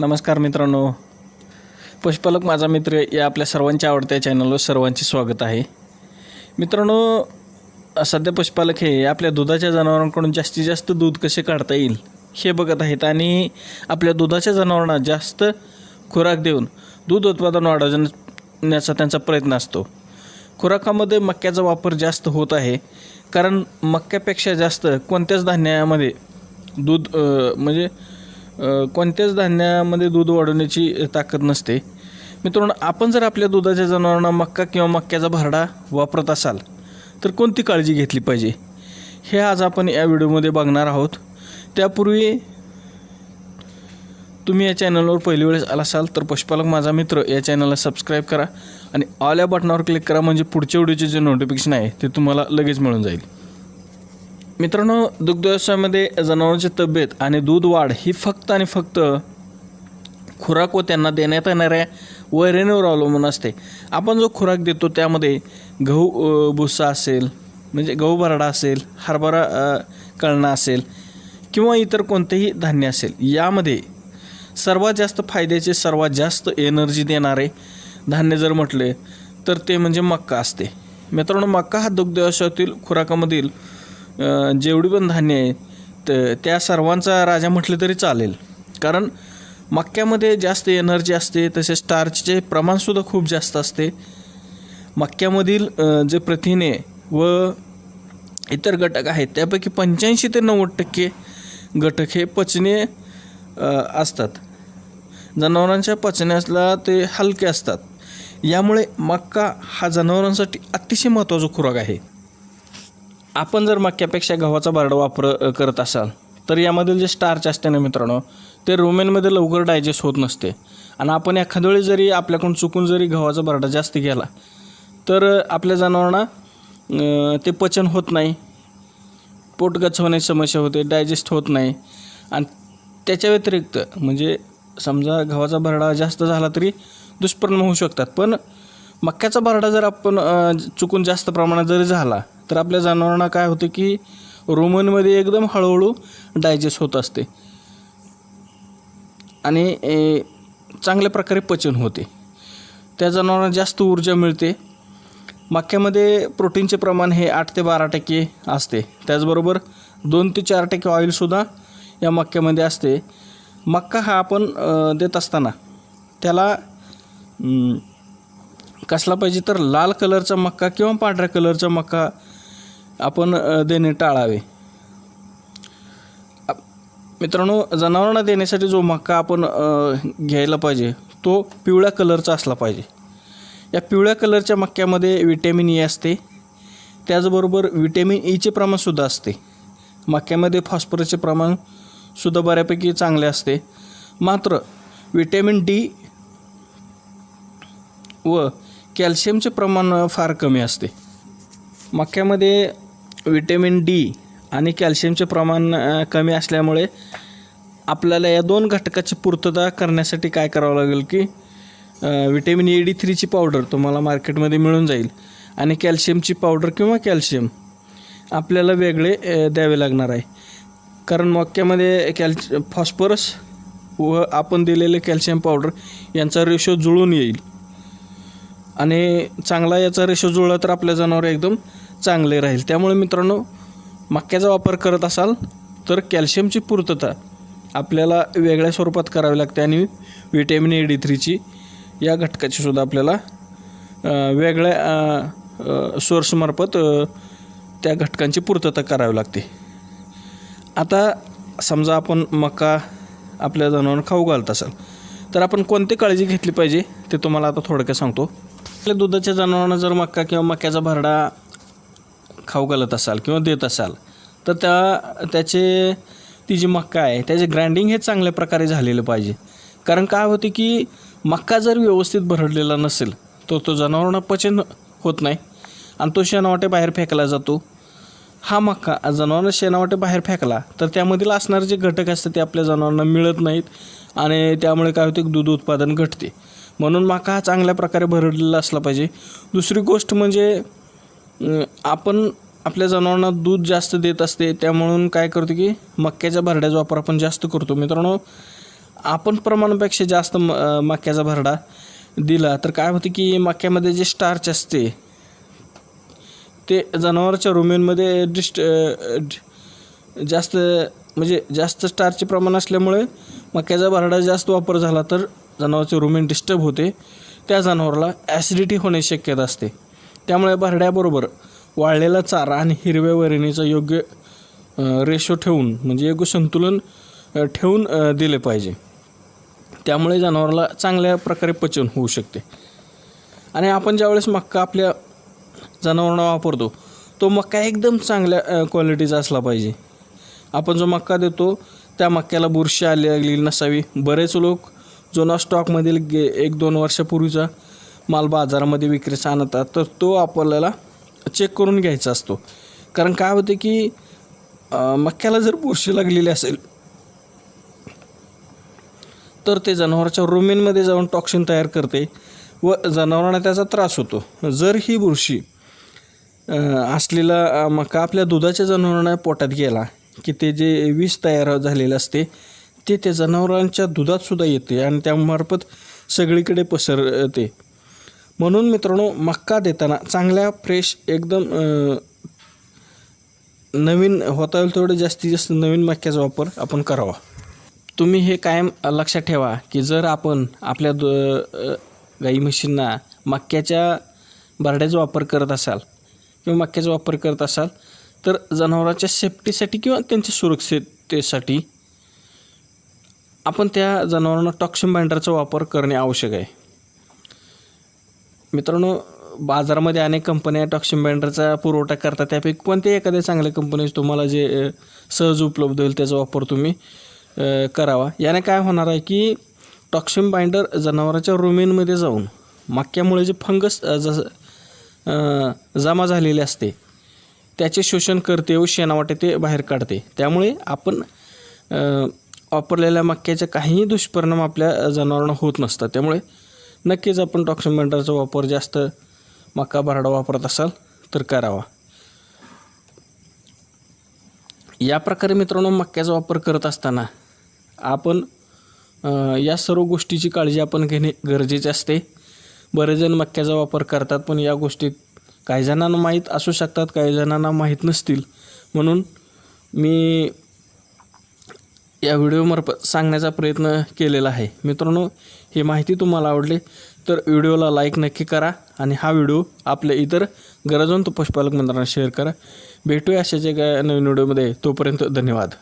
नमस्कार मित्रांनो. पशुपालक माझा मित्र या आपल्या सर्वांच्या आवडत्या चॅनलवर सर्वांचे स्वागत आहे. मित्रांनो सध्या पशुपालक हे आपल्या दुधाच्या जनावरांकडून जास्तीत जास्त दूध कसे काढता येईल हे बघत आहेत आणि आपल्या दुधाच्या जनावरांना जास्त खुराक देऊन दूध उत्पादन वाढवण्याचा त्यांचा प्रयत्न असतो. खुराकामध्ये मक्याचा वापर जास्त होत आहे. कारण मक्यापेक्षा जास्त कोणत्याच धान्यामध्ये दूध म्हणजे कोणत्याच धान्यामध्ये दूध वाढवण्याची ताकद नसते. मित्रांनो आपण जर आपल्या दुधाच्या जनावरांना मक्का किंवा मक्याचा भरडा वापरत असाल तर कोणती काळजी घेतली पाहिजे? हे आज आपण या व्हिडिओमध्ये बघणार आहोत. त्यापूर्वी तुम्ही या चॅनलवर पहिली वेळेस आला असाल तर पशुपालक माझा मित्र या चॅनलला सबस्क्राईब करा आणि ऑल या बटनावर क्लिक करा म्हणजे पुढच्या व्हिडिओचे जे नोटिफिकेशन आहे ते तुम्हाला लगेच मिळून जाईल. मित्रांनो दुग्ध व्यवसायामध्ये जनावरांची तब्येत आणि दूध वाढ ही फक्त आणि फक्त खुराक व त्यांना देण्यात येणाऱ्या वैरणीवर अवलंबून असते. आपण जो खुराक देतो त्यामध्ये गहू भुसा असेल म्हणजे गहू भरडा असेल हरभरा कळणा असेल किंवा इतर कोणतेही धान्य असेल यामध्ये सर्वात जास्त फायद्याचे सर्वात जास्त एनर्जी देणारे धान्य जर म्हटले तर ते म्हणजे मक्का असते. मित्रांनो मक्का हा दुग्ध व्यवसायातील खुराकामधील जेवढी पण धान्य आहे तर त्या सर्वांचा राजा म्हटलं तरी चालेल. कारण मक्यामध्ये जास्त एनर्जी असते तसेच स्टार्चचे प्रमाणसुद्धा खूप जास्त असते. मक्यामधील जे प्रथिने व इतर घटक आहेत त्यापैकी पंच्याऐंशी ते नव्वद टक्के घटक हे पचने असतात. जनावरांच्या पचण्याला ते हलके असतात. यामुळे मक्का हा जनावरांसाठी अतिशय महत्त्वाचा खुराक आहे. आपण जर मक्यापेक्षा गव्हाचा बारडा वापर करत असाल तर यामधील जे स्टार्च असते ना मित्रांनो ते रोमेनमध्ये लवकर डायजेस्ट होत नसते. आणि आपण एखाद्या वेळी जरी आपल्याकडून चुकून जरी गव्हाचा बारडा जास्त गेला तर आपल्या जनावरांना ते पचन होत नाही. पोटगच्च होण्याची समस्या होते डायजेस्ट होत नाही. आणि त्याच्या व्यतिरिक्त म्हणजे समजा गव्हाचा भरडा जास्त झाला तरी दुष्परिणाम होऊ शकतात. पण मक्याचा भरडा जर आपण चुकून जास्त प्रमाणात जरी झाला तर आपल्या जनावरांना काय होतं की रोमनमध्ये एकदम हळूहळू डायजेस्ट होत असते. आणि चांगल्या प्रकारे पचन होते. त्या जनावरांना जास्त ऊर्जा मिळते. मक्यामध्ये प्रोटीनचे प्रमाण हे आठ ते बारा टक्के असते. त्याचबरोबर दोन ते चार टक्के ऑइलसुद्धा या मक्यामध्ये असते. मक्का हा आपण देत असताना त्याला कसला पाहिजे तर लाल कलरचा मक्का किंवा पांढऱ्या कलरचा मक्का आपण देणे टाळावे. मित्रांनो जनावरांना देण्यासाठी जो मक्का आपण घ्यायला पाहिजे तो पिवळ्या कलरचा असला पाहिजे. या पिवळ्या कलरच्या मक्यामध्ये विटॅमिन ई असते. त्याचबरोबर विटॅमिन ईचे e प्रमाणसुद्धा असते. मक्यामध्ये फॉस्फरसचे प्रमाणसुद्धा बऱ्यापैकी चांगले असते. मात्र विटॅमिन डी व कॅल्शियमचे प्रमाण फार कमी असते. मक्यामध्ये विटॅमिन डी आणि कॅल्शियमचे प्रमाण कमी असल्यामुळे आपल्याला या दोन घटकाची पूर्तता करण्यासाठी काय करावं लागेल की व्हिटॅमिन विटॅमिन ए डी थ्रीची पावडर तुम्हाला मार्केटमध्ये मिळून जाईल आणि कॅल्शियमची पावडर किंवा कॅल्शियम आपल्याला वेगळे द्यावे लागणार आहे. कारण मक्यामध्ये कॅल्श फॉस्फरस व आपण दिलेले कॅल्शियम पावडर यांचा रेशो जुळून येईल. आणि चांगला याचा रेशो जुळला तर आपल्या जनावर एकदम चांगले राहील. त्यामुळे मित्रांनो मक्याचा वापर करत असाल तर कॅल्शियमची पूर्तता आपल्याला वेगळ्या स्वरूपात करावी लागते आणि विटॅमिन ए डी थ्रीची या घटकाची सुद्धा आपल्याला वेगळ्या सोर्समार्फत त्या घटकांची पूर्तता करावी लागते. आता समजा आपण मका आपल्या जनावरांना खाऊ घालत असाल तर आपण कोणती काळजी घेतली पाहिजे ते तुम्हाला आता थोडक्यात सांगतो. आपल्या दुधाच्या जनावरांना जर मका किंवा मक्याचा भरडा खाऊ घालत असाल किंवा देत असाल तर त्या त्याचे ती जी मक्का आहे त्याचे ग्राइंडिंग हे चांगल्या प्रकारे झालेलं पाहिजे. कारण काय होते की मक्का जर व्यवस्थित भरडलेला नसेल तर तो जनावरांना पचन होत नाही. आणि तो शेणावाटे बाहेर फेकला जातो. हा मक्का जनावरांना शेणावाटे बाहेर फेकला तर त्यामधील असणारे जे घटक असतात ते आपल्या जनावरांना मिळत नाहीत. आणि त्यामुळे काय होते दूध उत्पादन घटते. म्हणून मका हा चांगल्या प्रकारे भरडलेला असला पाहिजे. दुसरी गोष्ट म्हणजे आपण आपल्या जनावरांना दूध जास्त देत असते त्यामुळून काय करतो की मक्याच्या भरड्याचा वापर आपण जास्त करतो. मित्रांनो आपण प्रमाणापेक्षा जास्त म मक्याचा भरडा दिला तर काय होते की मक्यामध्ये जे स्टार्च असते ते जनावरांच्या रुमेनमध्ये डिस्ट जास्त म्हणजे जास्त स्टारचे प्रमाण असल्यामुळे मक्याचा भरडा जास्त वापर झाला तर जनावरचे रुमेन डिस्टर्ब होते. त्या जनावराला ॲसिडिटी होण्याची शक्यता असते. त्यामुळे भरड्याबरोबर वाळलेला चारा आणि हिरव्या वरणीचा योग्य रेशो ठेवून म्हणजे योग्य संतुलन ठेवून दिले पाहिजे. त्यामुळे जनावराला चांगल्या प्रकारे पचन होऊ शकते. आणि आपण ज्यावेळेस मक्का आपल्या जनावरांना वापरतो तो मक्का एकदम चांगल्या क्वालिटीचा असला पाहिजे. आपण जो मक्का देतो त्या मक्याला बुरशी आली लागली नसावी. बरेच लोक जुना स्टॉकमधील गे एक दोन वर्षापूर्वीचा माल बाजारामध्ये विक्रीस आणतात तर तो आपल्याला चेक करून घ्यायचा असतो. कारण काय होते की मक्क्याला मक्याला जर बुरशी लागलेली असेल तर ते जनावराच्या रुमेनमध्ये जाऊन टॉक्सिन तयार करते व जनावरांना त्याचा त्रास होतो. जर ही बुरशी असलेला मका आपल्या दुधाच्या जनावरांना पोटात गेला की ते जे विष तयार झालेलं असते ते त्या जनावरांच्या दुधातसुद्धा येते आणि त्यामार्फत सगळीकडे पसरते. म्हणून मित्रांनो मक्का देताना चांगल्या फ्रेश एकदम नवीन होता येईल तेवढं जास्तीत जास्त नवीन मक्याचा वापर आपण करावा. तुम्ही हे कायम लक्षात ठेवा की जर आपण आपल्या द गाई म्हशींना मक्याच्या बरड्याचा वापर करत असाल किंवा मक्याचा वापर करत असाल तर जनावरांच्या सेफ्टीसाठी किंवा त्यांच्या सुरक्षिततेसाठी आपण त्या जनावरांना टॉक्सिन बाइंडरचा वापर करणे आवश्यक आहे. मित्रांनो बाजारामध्ये अनेक कंपन्या टॉक्सिम बँडरचा पुरवठा करतात. त्यापैकी कोणत्याही एखाद्या चांगल्या कंपनीज तुम्हाला जे सहज उपलब्ध होईल त्याचा वापर तुम्ही करावा. याने काय होणार आहे की टॉक्सिम बाइंडर जनावरांच्या रुमेनमध्ये जाऊन मक्यामुळे जे फंगस अ, जसं जमा झालेले असते त्याचे शोषण करते व शेणावाटे ते बाहेर काढते. त्यामुळे आपण वापरलेल्या मक्याचे काहीही दुष्परिणाम आपल्या जनावरांना होत नसतात. त्यामुळे नक्कीच आपण टॉक्सिन बाइंडरचा वापर जास्त मका भरडा वापरत असाल तर करावा. या प्रकारे मित्रांनो मक्याचा वापर करत असताना आपण या सर्व गोष्टीची काळजी आपण घेणे गरजेचे असते. बरेच जण मक्याचा वापर करतात पण या गोष्टी काही जणांना माहीत असू शकतात काही जणांना माहीत नसतील. म्हणून मी या व्हिडिओमार्फत सांगण्याचा प्रयत्न केलेला आहे. मित्रांनो ही माहिती तुम्हाला आवडली तर व्हिडिओला लाईक नक्की करा आणि हा व्हिडिओ आपल्या इतर गरजवंत पशुपालक मंत्र्यांना शेअर करा. भेटूया अशाच एका नवीन व्हिडिओमध्ये तोपर्यंत धन्यवाद.